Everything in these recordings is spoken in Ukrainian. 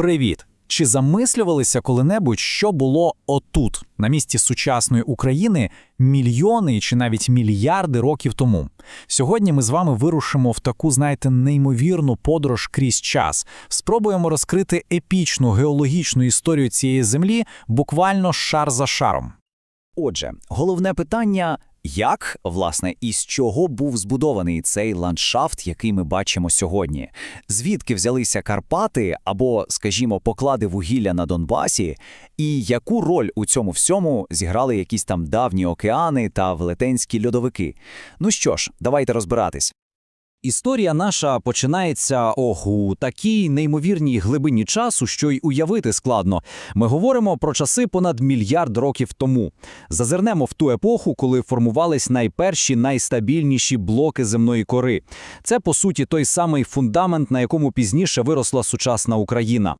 Привіт! Чи замислювалися коли-небудь, що було отут, на місці сучасної України, мільйони чи навіть мільярди років тому? Сьогодні ми з вами вирушимо в таку, знаєте, неймовірну подорож крізь час. Спробуємо розкрити епічну геологічну історію цієї землі буквально шар за шаром. Отже, головне питання як, власне, і з чого був збудований цей ландшафт, який ми бачимо сьогодні? Звідки взялися Карпати або, скажімо, поклади вугілля на Донбасі, і яку роль у цьому всьому зіграли якісь там давні океани та велетенські льодовики? Ну що ж, давайте розбиратись. Історія наша починається ох, у такій неймовірній глибині часу, що й уявити складно. Ми говоримо про часи понад мільярд років тому. Зазирнемо в ту епоху, коли формувались найперші найстабільніші блоки земної кори. Це по суті той самий фундамент, на якому пізніше виросла сучасна Україна.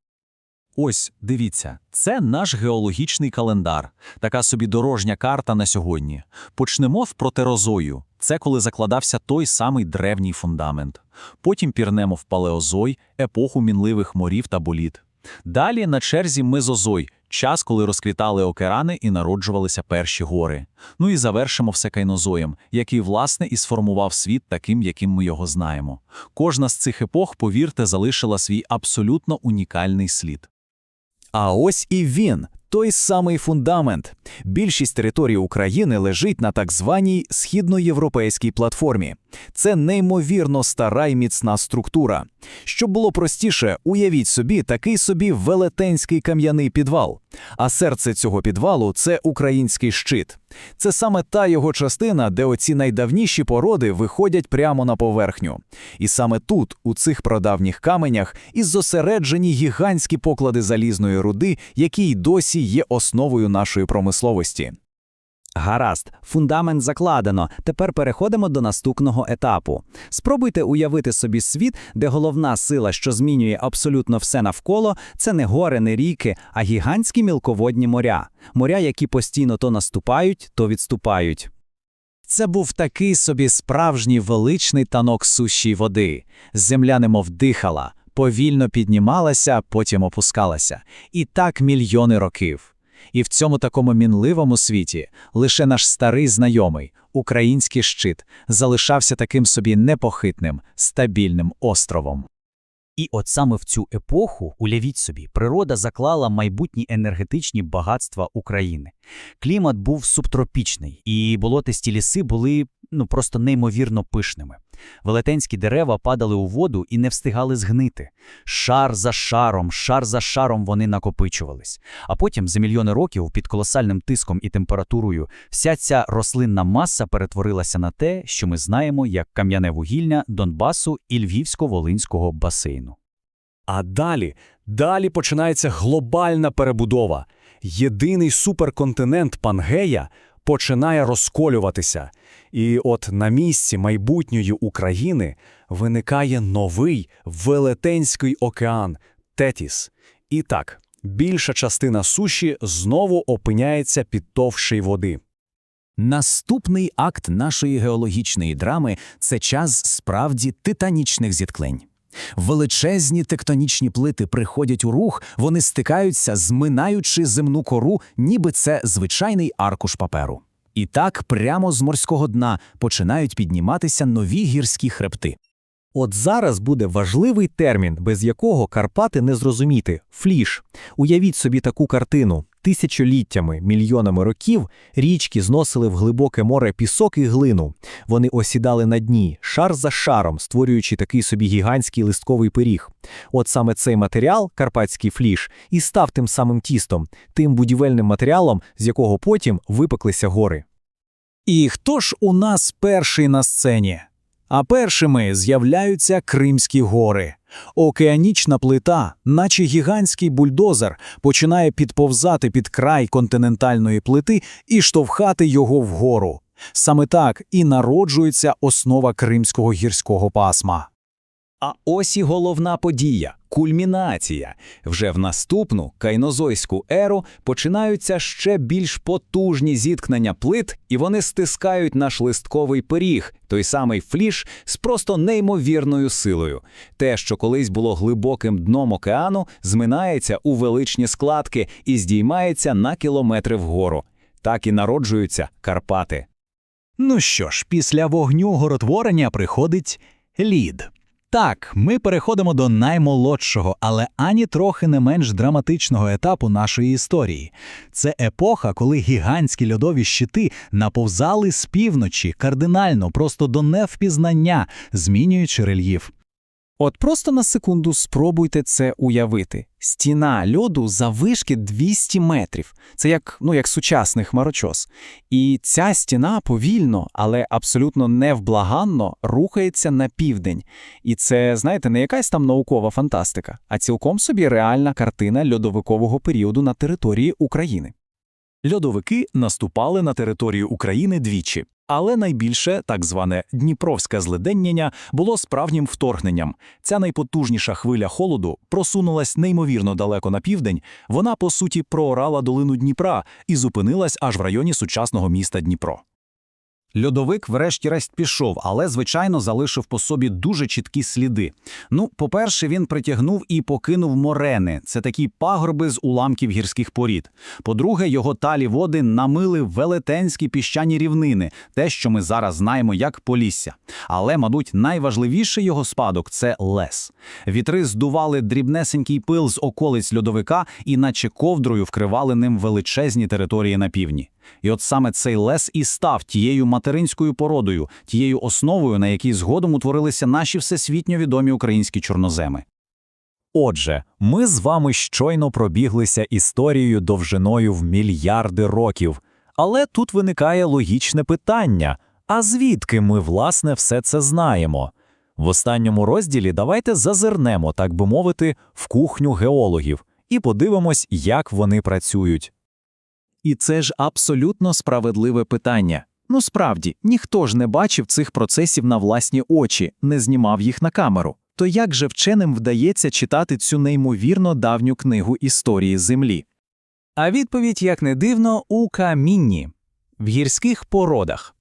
Ось, дивіться, це наш геологічний календар, така собі дорожня карта на сьогодні. Почнемо в протерозою. Це коли закладався той самий древній фундамент. Потім пірнемо в палеозой, епоху мінливих морів та боліт. Далі на черзі мезозой, час, коли розквітали океани і народжувалися перші гори. Ну і завершимо все кайнозоєм, який, власне, і сформував світ таким, яким ми його знаємо. Кожна з цих епох, повірте, залишила свій абсолютно унікальний слід. А ось і він, той самий фундамент. Більшість території України лежить на так званій східноєвропейській платформі. Це неймовірно стара й міцна структура. Щоб було простіше, уявіть собі такий собі велетенський кам'яний підвал. А серце цього підвалу це український щит. Це саме та його частина, де оці найдавніші породи виходять прямо на поверхню. І саме тут, у цих продавніх каменях, і зосереджені гігантські поклади залізної руди, які й досі є основою нашої промисловості. Гаразд, фундамент закладено. Тепер переходимо до наступного етапу. Спробуйте уявити собі світ, де головна сила, що змінює абсолютно все навколо, це не гори, не ріки, а гігантські мілководні моря. Моря, які постійно то наступають, то відступають. Це був такий собі справжній величний танок сущій води. Земля немов дихала, повільно піднімалася, потім опускалася. І так мільйони років. І в цьому такому мінливому світі лише наш старий знайомий, український щит, залишався таким собі непохитним, стабільним островом. І от саме в цю епоху, уявіть собі, природа заклала майбутні енергетичні багатства України. Клімат був субтропічний, і болотисті ліси були ну просто неймовірно пишними. Велетенські дерева падали у воду і не встигали згнити. Шар за шаром, шар за шаром вони накопичувались. А потім, за мільйони років, під колосальним тиском і температурою, вся ця рослинна маса перетворилася на те, що ми знаємо як кам'яне вугілля Донбасу і Львівсько-Волинського басейну. А далі, далі починається глобальна перебудова. Єдиний суперконтинент Пангея починає розколюватися. І от на місці майбутньої України виникає новий Велетенський океан Тетіс. І так, більша частина суші знову опиняється під товщей води. Наступний акт нашої геологічної драми це час справді титанічних зіткнень. Величезні тектонічні плити приходять у рух, вони стикаються, зминаючи земну кору, ніби це звичайний аркуш паперу. І так прямо з морського дна починають підніматися нові гірські хребти. От зараз буде важливий термін, без якого Карпати не зрозуміти фліш. Уявіть собі таку картину. Тисячоліттями, мільйонами років річки зносили в глибоке море пісок і глину. Вони осідали на дні, шар за шаром, створюючи такий собі гігантський листковий пиріг. От саме цей матеріал, карпатський фліш, і став тим самим тістом, тим будівельним матеріалом, з якого потім випеклися гори. І хто ж у нас перший на сцені? А першими з'являються Кримські гори. Океанічна плита, наче гігантський бульдозер, починає підповзати під край континентальної плити і штовхати його вгору. Саме так і народжується основа Кримського гірського пасма. А ось і головна подія кульмінація. Вже в наступну кайнозойську еру починаються ще більш потужні зіткнення плит, і вони стискають наш листковий пиріг, той самий фліш, з просто неймовірною силою. Те, що колись було глибоким дном океану, зминається у величні складки і здіймається на кілометри вгору. Так і народжуються Карпати. Ну що ж, після вогню горотворення приходить лід. Так, ми переходимо до наймолодшого, але ані трохи не менш драматичного етапу нашої історії. Це епоха, коли гігантські льодові щити наповзали з півночі кардинально, просто до невпізнання, змінюючи рельєф. От просто на секунду спробуйте це уявити. Стіна льоду завишки 200 метрів. Це як, ну, як сучасний хмарочос. І ця стіна повільно, але абсолютно невблаганно рухається на південь. І це, знаєте, не якась там наукова фантастика, а цілком собі реальна картина льодовикового періоду на території України. Льодовики наступали на територію України двічі, але найбільше, так зване Дніпровське зледеннення, було справжнім вторгненням. Ця найпотужніша хвиля холоду просунулась неймовірно далеко на південь, вона, по суті, проорала долину Дніпра і зупинилась аж в районі сучасного міста Дніпро. Льодовик врешті-решт пішов, але, звичайно, залишив по собі дуже чіткі сліди. Ну, по-перше, він притягнув і покинув морени. Це такі пагорби з уламків гірських порід. По-друге, його талі води намили велетенські піщані рівнини, те, що ми зараз знаємо як Полісся. Але, мабуть, найважливіший його спадок це лес. Вітри здували дрібнесенький пил з околиць льодовика і наче ковдрою вкривали ним величезні території на півдні. І от саме цей лес і став тією материнською породою, тією основою, на якій згодом утворилися наші всесвітньо відомі українські чорноземи. Отже, ми з вами щойно пробіглися історією довжиною в мільярди років. Але тут виникає логічне питання: а звідки ми, власне, все це знаємо? В останньому розділі давайте зазирнемо, так би мовити, в кухню геологів і подивимось, як вони працюють. І це ж абсолютно справедливе питання. Ну справді, ніхто ж не бачив цих процесів на власні очі, не знімав їх на камеру. То як же вченим вдається читати цю неймовірно давню книгу історії Землі? А відповідь, як не дивно, у камінні в гірських породах.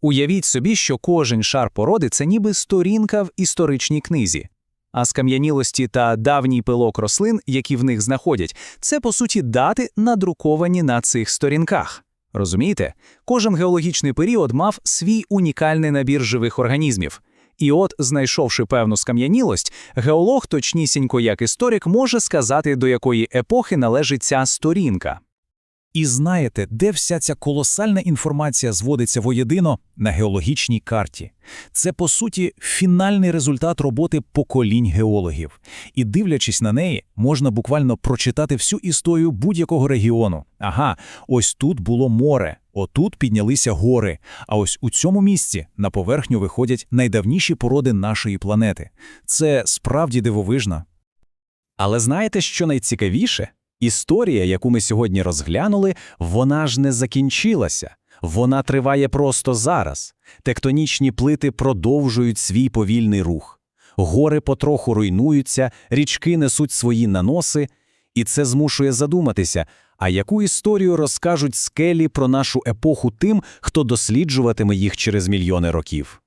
Уявіть собі, що кожен шар породи це ніби сторінка в історичній книзі. А скам'янілості та давній пилок рослин, які в них знаходять, це по суті дати, надруковані на цих сторінках. Розумієте? Кожен геологічний період мав свій унікальний набір живих організмів. І от, знайшовши певну скам'янілость, геолог, точнісінько як історик, може сказати, до якої епохи належить ця сторінка. І знаєте, де вся ця колосальна інформація зводиться воєдино на геологічній карті. Це, по суті, фінальний результат роботи поколінь геологів. І дивлячись на неї, можна буквально прочитати всю історію будь-якого регіону. Ага, ось тут було море, отут піднялися гори, а ось у цьому місці на поверхню виходять найдавніші породи нашої планети. Це справді дивовижно. Але знаєте, що найцікавіше? Історія, яку ми сьогодні розглянули, вона ж не закінчилася. Вона триває просто зараз. Тектонічні плити продовжують свій повільний рух. Гори потроху руйнуються, річки несуть свої наноси, і це змушує задуматися, а яку історію розкажуть скелі про нашу епоху тим, хто досліджуватиме їх через мільйони років.